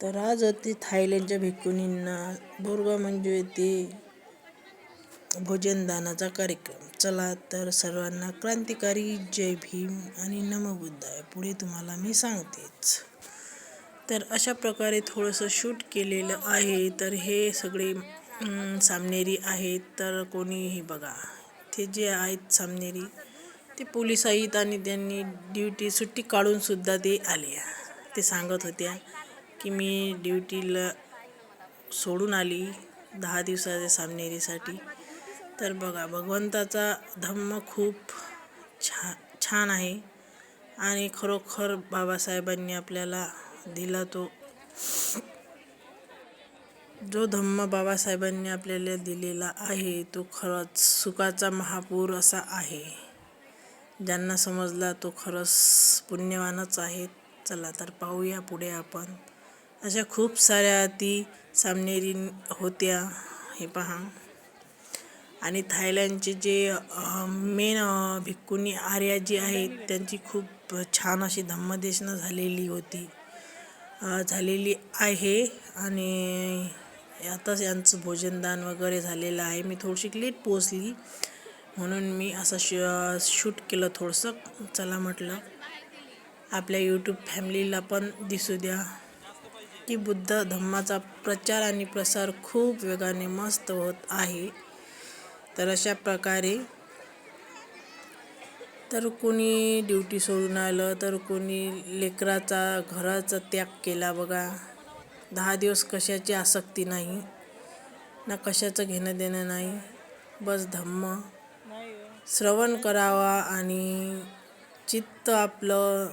तर आज होती थायलंडच्या भिक्कुनींना बोरगाव म्हणजे येथे भोजनदानाचा कार्यक्रम. चला तर सर्वांना क्रांतिकारी जय भीम आणि नमबुद्धाय पुढे तुम्हाला मी सांगतेच. तर अशा प्रकारे थोडंसं शूट केलेलं आहे. तर हे सगळे सामनेरी आहेत. तर कोणीही बघा ते जे आहेत सामनेरी ते पोलीस आहेत आणि त्यांनी ड्युटी सुट्टी काढूनसुद्धा ते आले. ते सांगत होत्या की मी ड्युटीला सोडून आली दहा दिवसाच्या सामनेरीसाठी. तर बघा भगवंताचा धम्म खूप छा छान आहे. आणि खरोखर बाबासाहेबांनी आपल्याला दिला तो जो धम्म बाबासाहेबांनी आपल्याला दिलेला आहे तो खरंच सुखाचा महापूर असा आहे. ज्यांना समजला तो खरंच पुण्यवानच आहे चला तर पाहूया पुढे आपण. अशा खूप साऱ्या ती सामनेरी होत्या हे पहा. आणि थायलंडचे जे मेन भिक्कुनी आर्या जी आहेत त्यांची खूप छान अशी धम्मदेशना झालेली होती. झालेली आहे आणि आताच यांचं भोजनदान वगैरे झालेलं आहे. मी थोडीशी लेट पोचली म्हणून मी असं श शूट केलं थोडंसं. चला म्हटलं आपल्या यूट्यूब फॅमिलीला पण दिसू द्या. की बुद्ध धम्माचा प्रचार आणि प्रसार खूप वेगाने मस्त होत आहे. तर अशा प्रकारे तर कोणी ड्युटी सोडून आलं तर कोणी लेकराचा घराचा त्याग केला बघा. दहा दिवस कशाची आसक्ती नाही ना कशाचं घेणं देणं नाही बस धम्म. श्रवण करावा आणि चित्त आपलं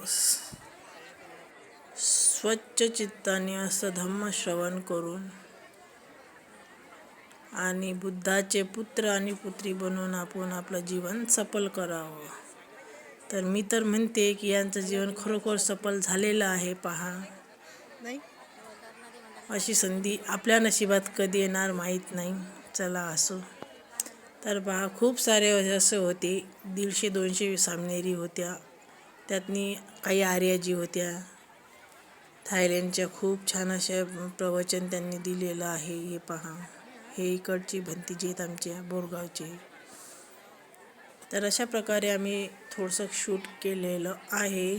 स्वच्छ चित्ताने असं धम्म श्रवण करून आणि बुद्धाचे पुत्र आणि पुत्री बनवून आपण आपलं जीवन सफल करावं. तर मी तर म्हणते की यांचं जीवन खरोखर सफल झालेलं आहे पहा. अशी संधी आपल्या नशिबात कधी येणार माहीत नाही. चला असो. तर पहा खूप सारे असे होते. दीडशे दोनशे सामनेरी होत्या. त्यातनी काही आर्याजी होत्या. थायलंडच्या खूप छान अशा प्रवचन त्यांनी दिलेलं आहे. हे पहा. हे इकडची भंतीजी आहेत आमच्या बोरगावचे. तर अशा प्रकारे आम्ही थोडंसं शूट केलेलं आहे.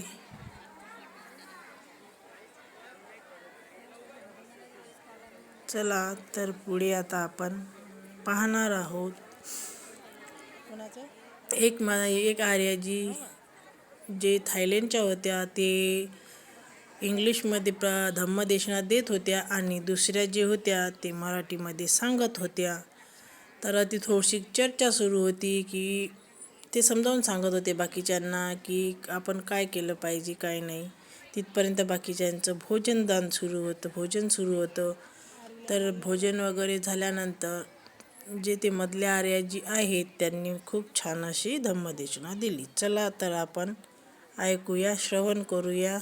चला तर पुढे आता आपण पाहणार आहोत. एक मा एक आर्याजी जे थायलंडच्या होत्या ते इंग्लिशमध्ये प्र धम्मदेशना देत होत्या आणि दुसऱ्या जे होत्या ते मराठीमध्ये सांगत होत्या. तर ती थोडीशी चर्चा सुरू होती की ते समजावून सांगत होते बाकीच्यांना की आपण काय केलं पाहिजे काय नाही. तिथपर्यंत बाकीच्यांचं भोजनदान सुरू होतं भोजन सुरू होतं. तर भोजन वगैरे झाल्यानंतर जे ते मधल्या आर्या जी आहेत त्यांनी खूप छान अशी धम्मदेशना दिली. चला तर आपण ऐकूया श्रवण करूया.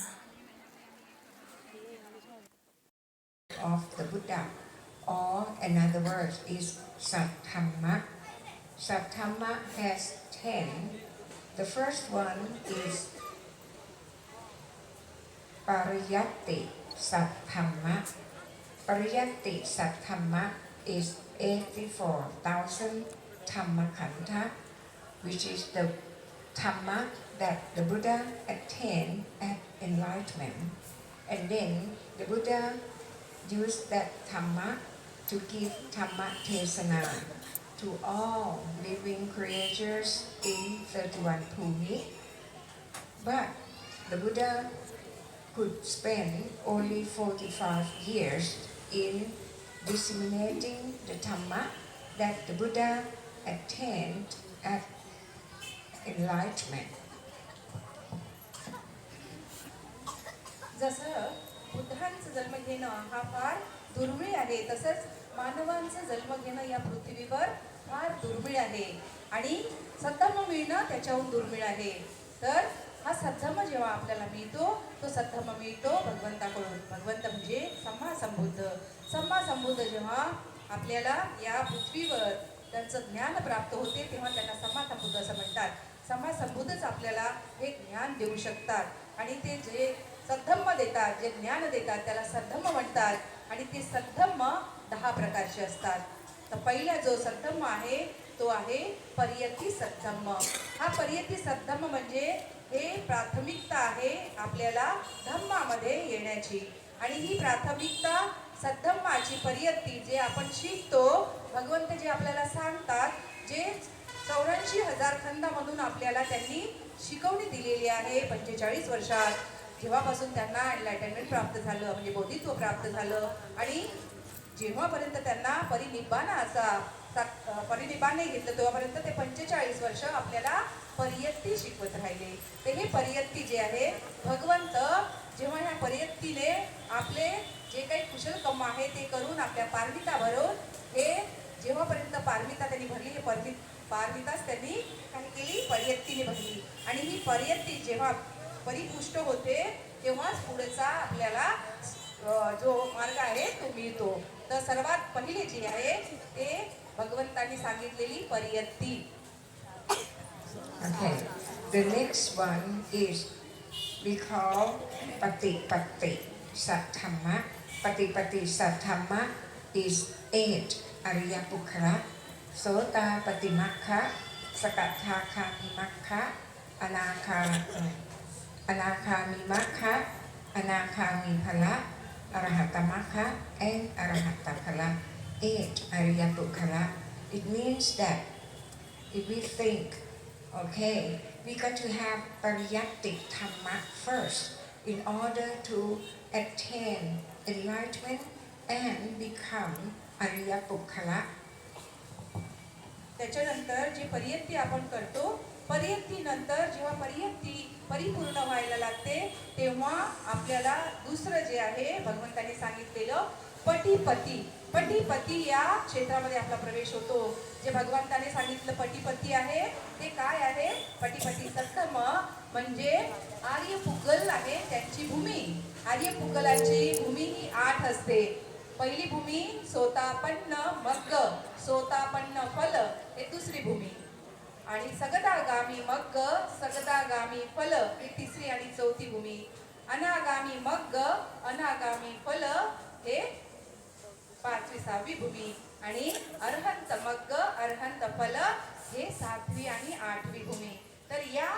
Of the Buddha, or another word is Satthamma. Satthamma has ten. The first one is Pariyatti Satthamma. Pariyatti Satthamma is 84,000 Dhammakanta, which is the Dhamma that the Buddha attained at enlightenment. And then the Buddha use that Dhamma to give Dhamma Tesana to all living creatures in 31 Bhumi. But the Buddha could spend only 45 years in disseminating the Dhamma that the Buddha attained at enlightenment. जसं बुद्धांचं जन्म घेणं हा फार दुर्मिळ आहे. तसंच मानवांचं जन्म घेणं या पृथ्वीवर फार दुर्मिळ आहे. आणि सद्धर्म मिळणं त्याच्याहून दुर्मिळ आहे. तर हा सद्धर्म जेव्हा आपल्याला मिळतो तो सद्धम्म मिळतो भगवंताकडून. भगवंत म्हणजे सम्मा संबुद्ध सम्मा संबुद्ध जेव्हा आपल्याला या पृथ्वीवर त्यांचं ज्ञान प्राप्त होते तेव्हा त्यांना सम्मा संबुद्ध असं म्हणतात. सम्मा संबुद्धच आपल्याला हे ज्ञान देऊ शकतात. आणि ते जे सद्धम्म देतात जे ज्ञान देतात त्याला सद्धम्म म्हणतात आणि ते सद्धम्म दहा प्रकारचे असतात. तर पहिला जो सद्धम्म आहे तो आहे पर्यती सद्धम्म. हा पर्यती सद्धम्म म्हणजे हे प्राथमिकता आहे आपल्याला धम्मामध्ये येण्याची. आणि ही प्राथमिकता सद्धम्माची पर्यती जे आपण शिकतो भगवंत जे आपल्याला सांगतात जे चौऱ्याऐंशी हजार खंदामधून आपल्याला त्यांनी शिकवणी दिलेली आहे पंचेचाळीस वर्षात. जेव्हापासून त्यांना एनलायटनमेंट प्राप्त झालं म्हणजे बोधित्व प्राप्त झालं आणि जेव्हापर्यंत त्यांना परिनिब्बाणाचा असा परिनिब्बाण नाही घेतलं तेव्हापर्यंत ते पंचेचाळीस वर्ष आपल्याला परियत्ती शिकवत राहिले. तर हे परियत्ती जे आहे भगवंत जेव्हा ह्या परियत्तीने आपले जे काही कुशल कम आहे ते करून आपल्या पारमिता भरून हे जेव्हापर्यंत पारमिता त्यांनी भरली हे परमि पारमिताच त्यांनी काही केली परियत्तीने भरली. आणि ही परियत्ती जेव्हा परिपुष्ट होते तेव्हाच पुढचा आपल्याला जो मार्ग आहे तो मिळतो. तर सर्वात पहिले जे आहे ते भगवंतांनी सांगितलेली पर्यत्ती. The one is we call पती पत्ती सत्थम पती पती सत्थम इज एट अरिया पुखरा सोता पतिमाखा सकाथा खा इमाखा अनाखा Sakathakamimakha, Anaka, Anakamimaka, Anakamiphala, Arahatamaka, and Arahataphala. Eight Arya Bukhara. It means that if we think, okay, we got to have pariyatti dhamma first in order to attain enlightenment and become Arya Bukkala. त्याच्यानंतर जे परियत्ती आपण करतो परियत्तीनंतर जेव्हा परियत्ती परिपूर्ण व्हायला लागते तेव्हा आपल्याला दुसरं जे आहे भगवंताने सांगितलेलं पटीपती. पटीपती या क्षेत्रामध्ये आपला प्रवेश होतो. जे भगवंताने सांगितलं पटीपती आहे ते काय आहे? पटीपती सत्तम म्हणजे आर्यपुगल आहे त्यांची भूमी. आर्यपुगलाची भूमी ही आठ असते. पहिली भूमी सोतापन्न मग्ग सोतापन्न फल हे दुसरी भूमी. आणि सगदागामी मग्ग सगदागामी फल ही तिसरी आणि चौथी भूमी. अनागामी मग्ग अनागामी फल हे पाचवी सहावी भूमी. आणि अर्हंत मग्ग अर्हंत फल हे सातवी आणि आठवी भूमी. तर या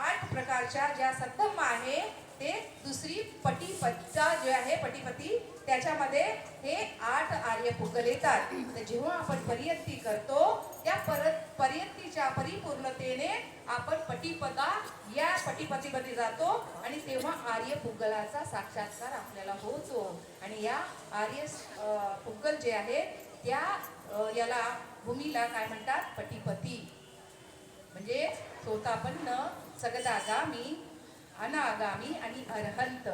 आठ प्रकारच्या ज्या सप्तम आहे ते दुसरी पटीपत्ता जे आहे पटीपती त्याच्यामध्ये हे आठ आर्य पुकल येतात. जेव्हा आपण पर्यंती करतो त्या परत पर्यंतीच्या परिपूर्णतेने आपण पटीपदा या पटीपतीमध्ये जातो आणि तेव्हा आर्य पुगलाचा साक्षात्कार आपल्याला होतो. आणि या आर्य पुगल जे आहे त्या याला भूमीला काय म्हणतात? पटीपती. म्हणजे स्वतःपन्न सगदागामी अनागामी आणि अरहंत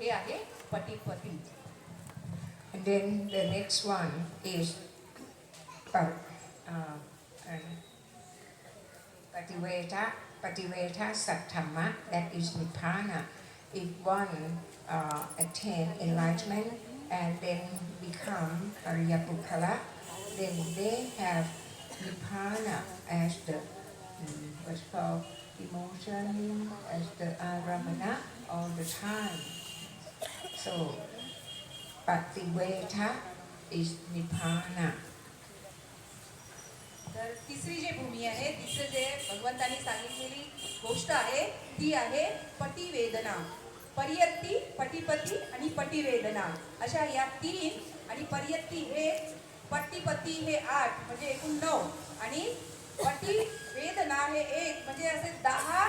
हे आहे पटीपती. Then the next one is pa- uh, uh, Pativeta, Pativeta Satthamma, that is Nibbana. If one uh, attain enlightenment and then become Arya Bukkala, then they have Nibbana as the mm, what's called emotion, as the aramana all the time. So Pativeta is Nibbana. तर तिसरी जी भूमी आहे तिसरं जे भगवंतांनी सांगितलेली गोष्ट आहे ती आहे पटिवेदना पर्यत्ती पटीपती आणि पटिवेदना अशा या तीन आणि पर्यत्ती हे पट्टीपती हे आठ म्हणजे एकूण नऊ. आणि पटी वेदना हे एक म्हणजे असे दहा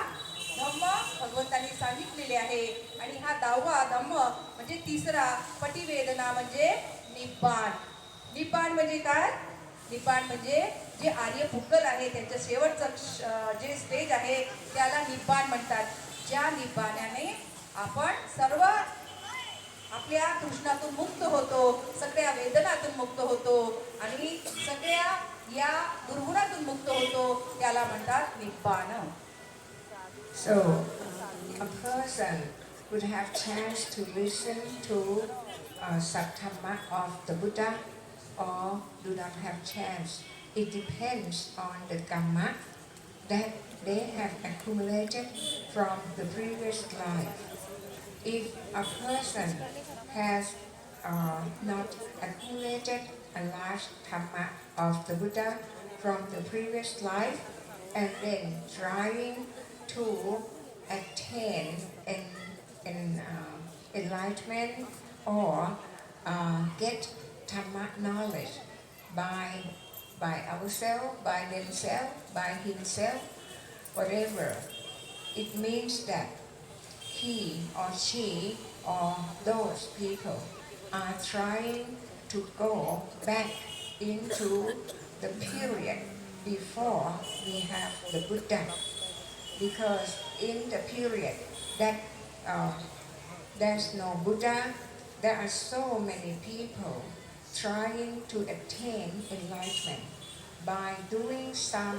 धम्म भगवंतांनी सांगितलेले आहे. आणि हा दहावा धम्म म्हणजे तिसरा पटिवेदना म्हणजे निब्बाण. निब्बाण म्हणजे काय? निपाण म्हणजे जे आर्य पुक्कल आहे त्यांचं शेवटचं जे स्टेज आहे त्याला निपाण म्हणतात. ज्या निपाण्याने आपण सर्व आपल्या कृष्णातून मुक्त होतो सगळ्या वेदनातून मुक्त होतो आणि सगळ्या या दुर्गुणातून मुक्त होतो त्याला म्हणतात निब्बाण. So, a person would have chance to listen to uh, Satthamma of the Buddha or do not have chance. It depends on the karma that they have accumulated from the previous life. if a person has uh, not accumulated a large dhamma of the Buddha from the previous life and then trying to attain uh, enlightenment or uh, get Dhamma knowledge by, by ourselves, by themselves, by himself, whatever. It means that he or she or those people are trying to go back into the period before we have the Buddha. Because in the period that uh, there's no Buddha, there are so many people trying to attain enlightenment by doing some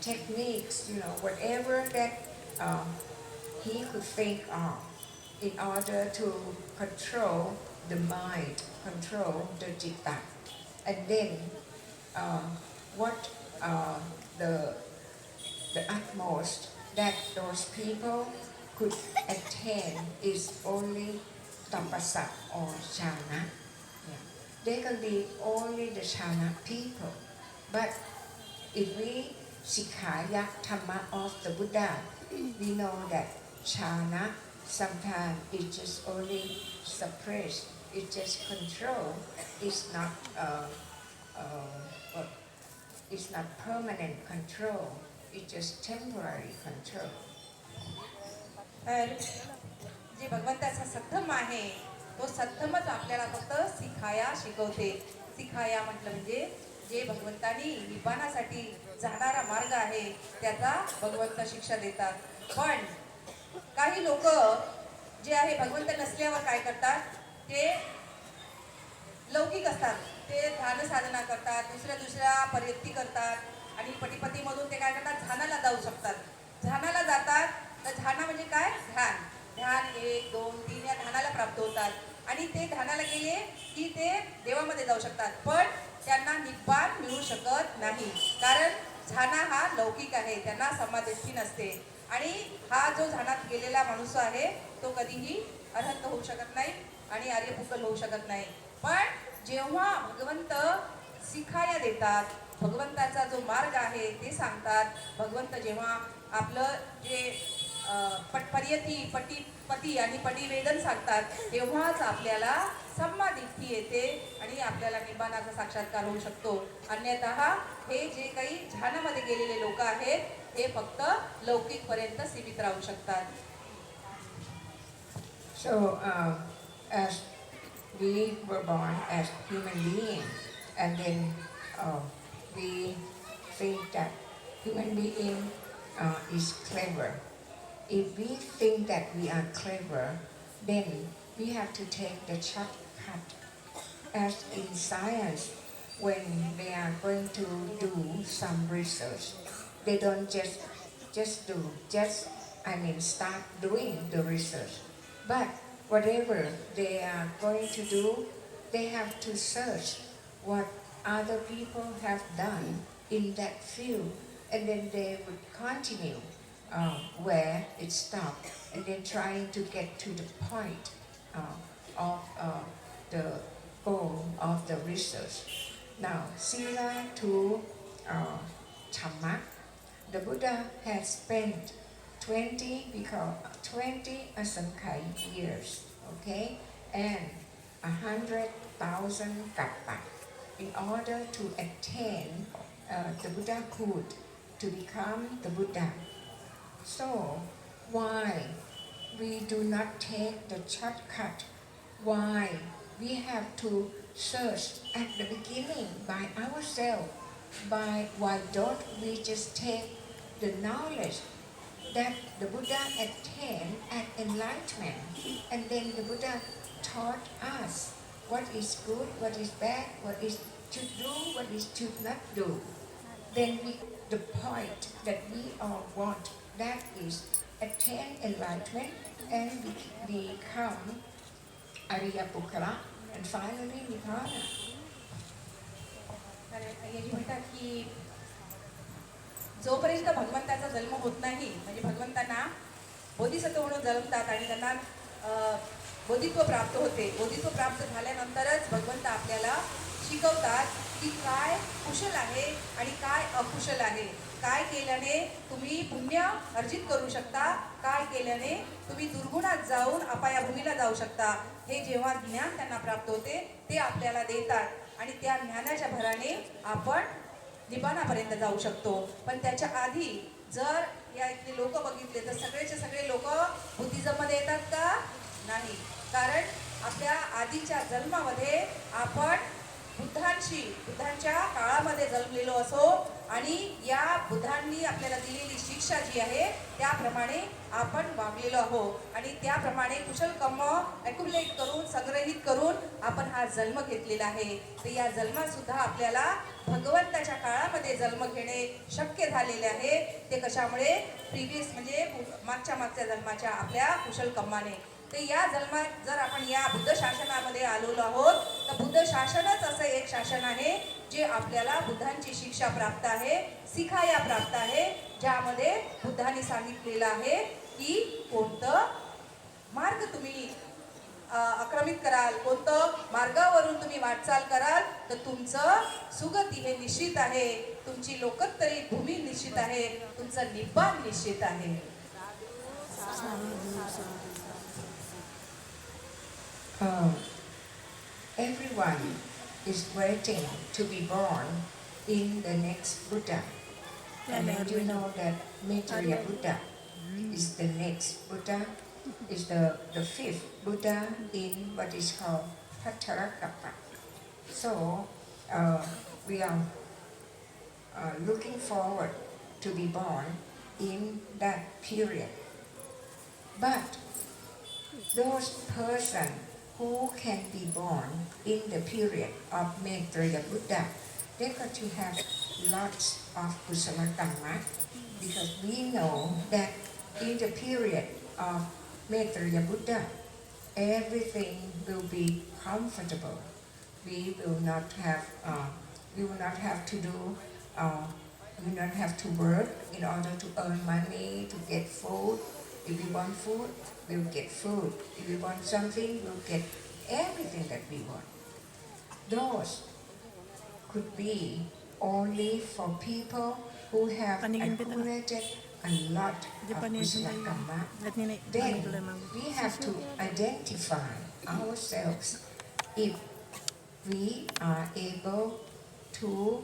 techniques, you know, whatever that um, he could think of in order to control the mind, control the citta. And then uh, what uh, the, the utmost that those people could attain is only tapasa or chana. Yeah. They can be only the chana people. But if we Sikhaya Dhamma of the Buddha, we know that chana sometimes it just only suppress, it just control, it's not uh, uh, it's not permanent control, it's just temporary control. तर जे भगवंताचा सद्धम आहे तो सद्धमच आपल्याला फक्त सिखाया शिकवते. सिखाया म्हटलं म्हणजे जे भगवंतानी निबाणासाठी जाणारा मार्ग आहे त्याचा भगवंत शिक्षा देतात. पण काही लोक जे आहे भगवंत नसल्यावर काय करतात? ते लौकिक असतात. ते ध्यान साधना करतात दुसऱ्या दुसऱ्या पर्यत्ती करतात. आणि पटीपतीमधून ते काय करतात? झानाला जाऊ शकतात. झानाला जातात. तर झाना म्हणजे काय? ध्यान. ध्यान एक दोन तीन या ध्यानाला प्राप्त होतात. आणि ते ध्यानाला गेले की ते देवामध्ये जाऊ शकतात. पण त्यांना निब्बाण मिळू शकत नाही. कारण झाना हा लौकिक आहे. त्यांना समाधीष्ठी नसते. आणि हा जो झानात गेलेला माणूस आहे तो कधीही अनंत होऊ शकत नाही आणि आर्यपुकल होऊ शकत नाही. पण जेव्हा भगवंत शिखाया देतात भगवंताचा जो मार्ग आहे ते सांगतात. भगवंत जेव्हा आपलं जे पट पर्यती पटी पती आणि पटीवेदन सांगतात तेव्हाच आपल्याला संमादिठी येते आणि आपल्याला निबाणाचा साक्षात्कार होऊ शकतो. अन्यतः हे जे काही ध्यानामध्ये गेलेले लोक आहेत हे फक्त लौकिकपर्यंत सीमित राहू शकतात. So, uh, as we were born as human beings, and then uh, we think that human being uh, is clever. If we think that we are clever, then we have to take the shortcut. As in science, when they are going to do some research, they don't just just do just I mean start doing the research. But whatever they are going to do, they have to search what other people have done in that field, and then they would continue uh, where it stopped, and then trying to get to the point uh, of uh, the goal of the research. Now, similar to uh, the Buddha has spent 20 because 20 asankhya years, okay, and a hundred thousand kappa in order to attain uh, the Buddhahood, to become the Buddha. So, why we do not take the shortcut? Why we have to search at the beginning by ourselves? By why don't we just take the knowledge that the Buddha attained at enlightenment, and then the Buddha taught us what is good, what is bad, what is to do, what is to not do. Then we, the point that we all want, that is attain enlightenment and be- become Arya Bukkala and finally Nibbana. याची म्हणतात की जोपर्यंत भगवंताचा जन्म होत नाही म्हणजे भगवंतांना बोधिसत्व म्हणून जन्मतात आणि त्यांना बोधित्व प्राप्त होते. बोधित्व प्राप्त झाल्यानंतरच भगवंत आपल्याला शिकवतात की काय कुशल आहे आणि काय अकुशल आहे. काय केल्याने तुम्ही पुण्य अर्जित करू शकता काय केल्याने तुम्ही दुर्गुणात जाऊन अपायाभूमीला जाऊ शकता. हे जेव्हा ज्ञान त्यांना प्राप्त होते ते आपल्याला देतात आणि त्या ज्ञानाच्या भराने आपण निबाणापर्यंत जाऊ शकतो. पण त्याच्या आधी जर या इथले लोक बघितले तर सगळेचे सगळे लोक बुद्धिझममध्ये येतात का? नाही. कारण आपल्या आधीच्या जन्मामध्ये आपण बुद्धांशी बुद्धांच्या काळामध्ये जन्मलेलो असो आणि या बुद्धांनी आपल्याला दिलेली शिक्षा जी आहे त्याप्रमाणे आपण वागलेलो आहो. आणि त्याप्रमाणे कुशल कर्म अक्युमुलेट करून संग्रहित करून आपण हा जन्म घेतलेला आहे. तर या जन्मातसुद्धा आपल्याला भगवंताच्या काळामध्ये जन्म घेणे शक्य झालेले आहे. ते कशामुळे? प्रिव्हियस म्हणजे मागच्या मागच्या जन्माच्या आपल्या कुशल कर्माने. तर या जन्मात जर आपण या बुद्ध शासनामध्ये आलेलो आहोत तर बुद्ध शासनच असं एक शासन आहे जे आपल्याला बुद्धांची शिक्षा प्राप्त आहे शिखाया प्राप्त आहे ज्यामध्ये बुद्धांनी सांगितलेलं आहे की कोणतं मार्ग तुम्ही आक्रमित कराल कोणतं मार्गावरून तुम्ही वाटचाल कराल तर तुमचं सुगती हे निश्चित आहे तुमची लोकतरी भूमी निश्चित आहे तुमचं निब्बाण निश्चित आहे. Everyone is waiting to be born in the next Buddha. And then you know that Maitreya Buddha is the next Buddha, is the, the fifth Buddha in what is called Pattarakappa. So uh, we are uh, looking forward to be born in that period. But those person who can be born in the period of Maitreya Buddha, they got to have lots of kusala kamma because we know that in the period of Maitreya Buddha, everything will be comfortable. We will not have, uh, we will not have to do, uh, we will not have to work in order to earn money, to get food. If we want food, we'll get food. If we want something, we'll get everything that we want. Those could be only for people who have accumulated a lot of pa niya kusala sila kamma Let ni then we have to identify ourselves if we are able to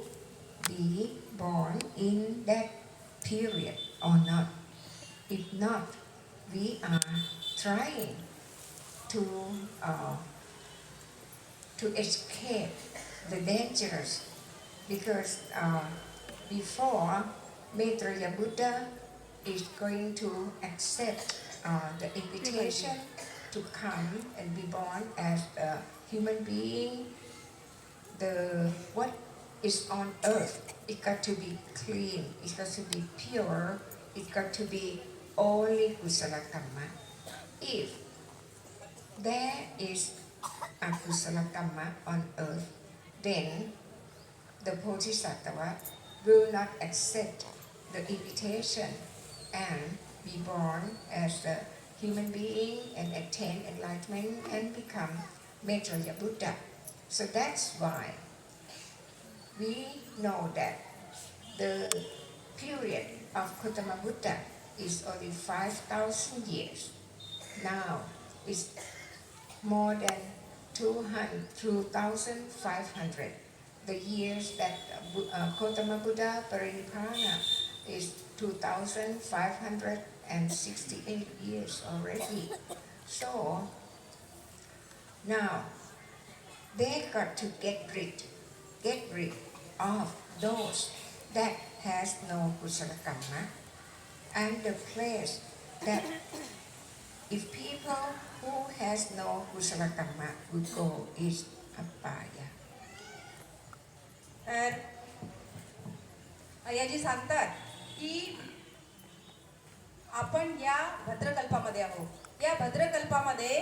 be born in that period or not. If not, we are trying to uh, to escape the dangers because uh, before Maitreya Buddha is going to accept uh, the invitation to come and be born as a human being. The what is on earth, it got to be clean, it got to be pure, it got to be only kusala kamma. If there is a kusala kamma on earth, then the Bodhisattva will not accept the invitation and be born as a human being and attain enlightenment and become Maitreya Buddha. So that's why we know that the period of Gautama Buddha is only 5,000 years. Now it's more than 200, 2,500. The years that uh, Gautama Buddha Parinibbana is 2,568 years already. So now they got to get rid, get rid of those that has no kusala I'm the place that if people who has no kusala kamma would go is apaya. तर अय्याजी सांगतात की आपण या भद्रकल्पामध्ये आहोत. या भद्रकल्पामध्ये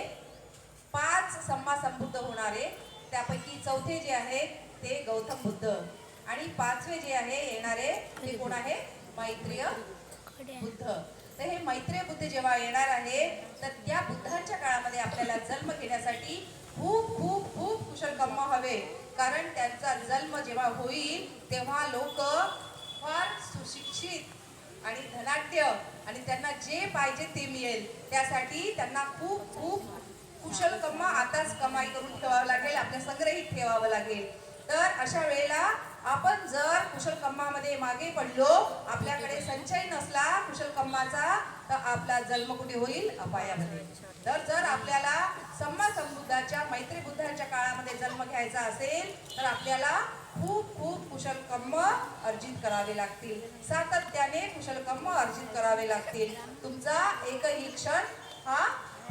पाच सम्मा संबुद्ध होणारे त्यापैकी चौथे जे आहेत ते गौतम बुद्ध. आणि पाचवे जे आहे येणारे ते कोण आहे? मैत्रीय बुद्ध. तर हे मैत्रीय बुद्ध जेव्हा येणार आहे तर त्या बुद्धांच्या काळामध्ये आपल्याला जन्म घेण्यासाठी खूप खूप खूप कुशल कम्म हवे. कारण त्यांचा जन्म जेव्हा होईल तेव्हा लोक फार सुशिक्षित आणि धनाढ्य आणि त्यांना जे पाहिजे ते मिळेल. त्यासाठी त्यांना खूप खूप कुशल कम्मा आताच कमाई करून ठेवावं लागेल आपल्या संग्रहित ठेवावं लागेल. तर अशा वेळेला आपण जर कुशल कम्मामध्ये मागे पडलो आपल्याकडे संचय नसला कुशल कम्माचा तर आपला जन्म कुठे होईल? अपायामध्ये. तर जर आपल्याला सम्मा संबुद्धाच्या मैत्री बुद्धांच्या काळामध्ये जन्म घ्यायचा असेल तर आपल्याला खूप खूप कुशल कम्म अर्जित करावे लागतील. सातत्याने कुशल कम्म अर्जित करावे लागतील. तुमचा एकही क्षण हा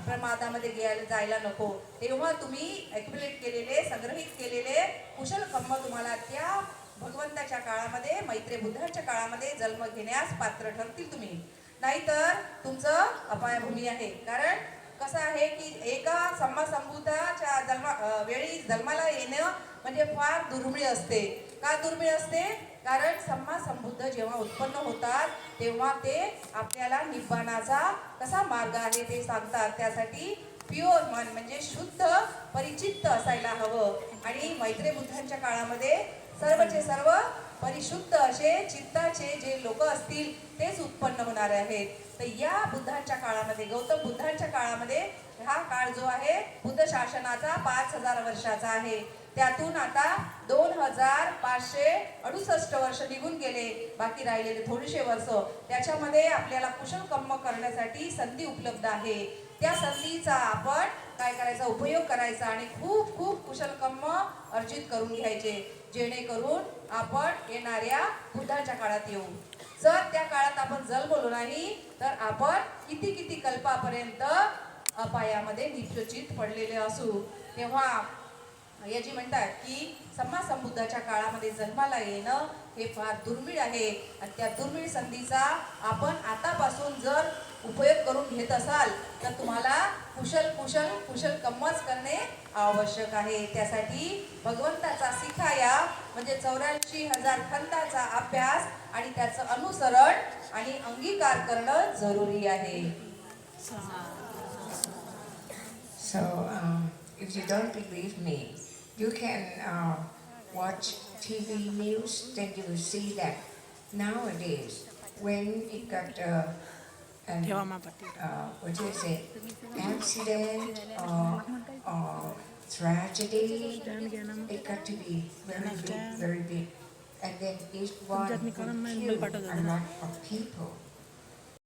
प्रमादामध्ये गेला जायला नको. तेव्हा तुम्ही ॲक्युमुलेट केलेले संग्रहित केलेले कुशल कम्म तुम्हाला त्या भगवंताच्या काळामध्ये मैत्री बुद्धाच्या काळामध्ये जन्म घेण्यास पात्र ठरतील तुम्ही. नाहीतर तुमचं अपायभूमी आहे. कारण कसं आहे की एका सम्मा संबुद्धाच्या जन्मा वेळी जन्माला येणं म्हणजे फार दुर्मिळ असते. का दुर्मिळ असते? कारण सम्मा संबुद्ध जेव्हा उत्पन्न होतात तेव्हा ते आपल्याला निब्बाणाचा कसा मार्ग आहे ते सांगतात. त्यासाठी प्युअर मन म्हणजे शुद्ध परिचित्त असायला हवं. आणि मैत्री बुद्धांच्या काळामध्ये सर्वचे सर्व परिशुद्ध असे चित्ताचे जे लोक असतील तेच उत्पन्न होणारे आहेत. तर या बुद्धांच्या काळामध्ये गौतम बुद्धांच्या काळामध्ये हा काळ जो आहे शासनाचा पाच हजार वर्षाचा आहे. त्यातून आता दोन हजार पाचशे अडुसष्ट वर्ष निघून गेले. बाकी राहिलेले थोडेसे वर्ष. त्याच्यामध्ये आपल्याला कुशल कम्म करण्यासाठी संधी उपलब्ध आहे. त्या संधीचा आपण काय करायचा उपयोग करायचा आणि खूप खूप कुशल कम्म अर्जित करून घ्यायचे. जेणेकरून आपण येणाऱ्या बुद्धाच्या काळात येऊ. जर त्या काळात आपण जल जन्मलो नाही तर आपण किती किती कल्पापर्यंत अपायामध्ये निश्चित पडलेले असू तेव्हा याची म्हणतात की सम्मा संबुद्धाच्या काळामध्ये जन्माला येणं हे फार दुर्मिळ आहे. आणि त्या दुर्मिळ संधीचा आपण आतापासून जर उपयोग करून घेत असाल तर तुम्हाला कुशल कुशल कुशल कम्मच करणे आवश्यक आहे. त्यासाठी भगवंताचा सिखाया म्हणजे चौऱ्याऐंशी हजार खंडाचा अभ्यास आणि त्याचं अनुसरण आणि अंगीकार करणं जरुरी आहे. So um, if you don't believe me, you can uh, watch TV news, then you will see that nowadays, when it got uh, an, uh, what do you say, accident or, or tragedy, it got to be very big, very big. And then each one will kill a lot of people.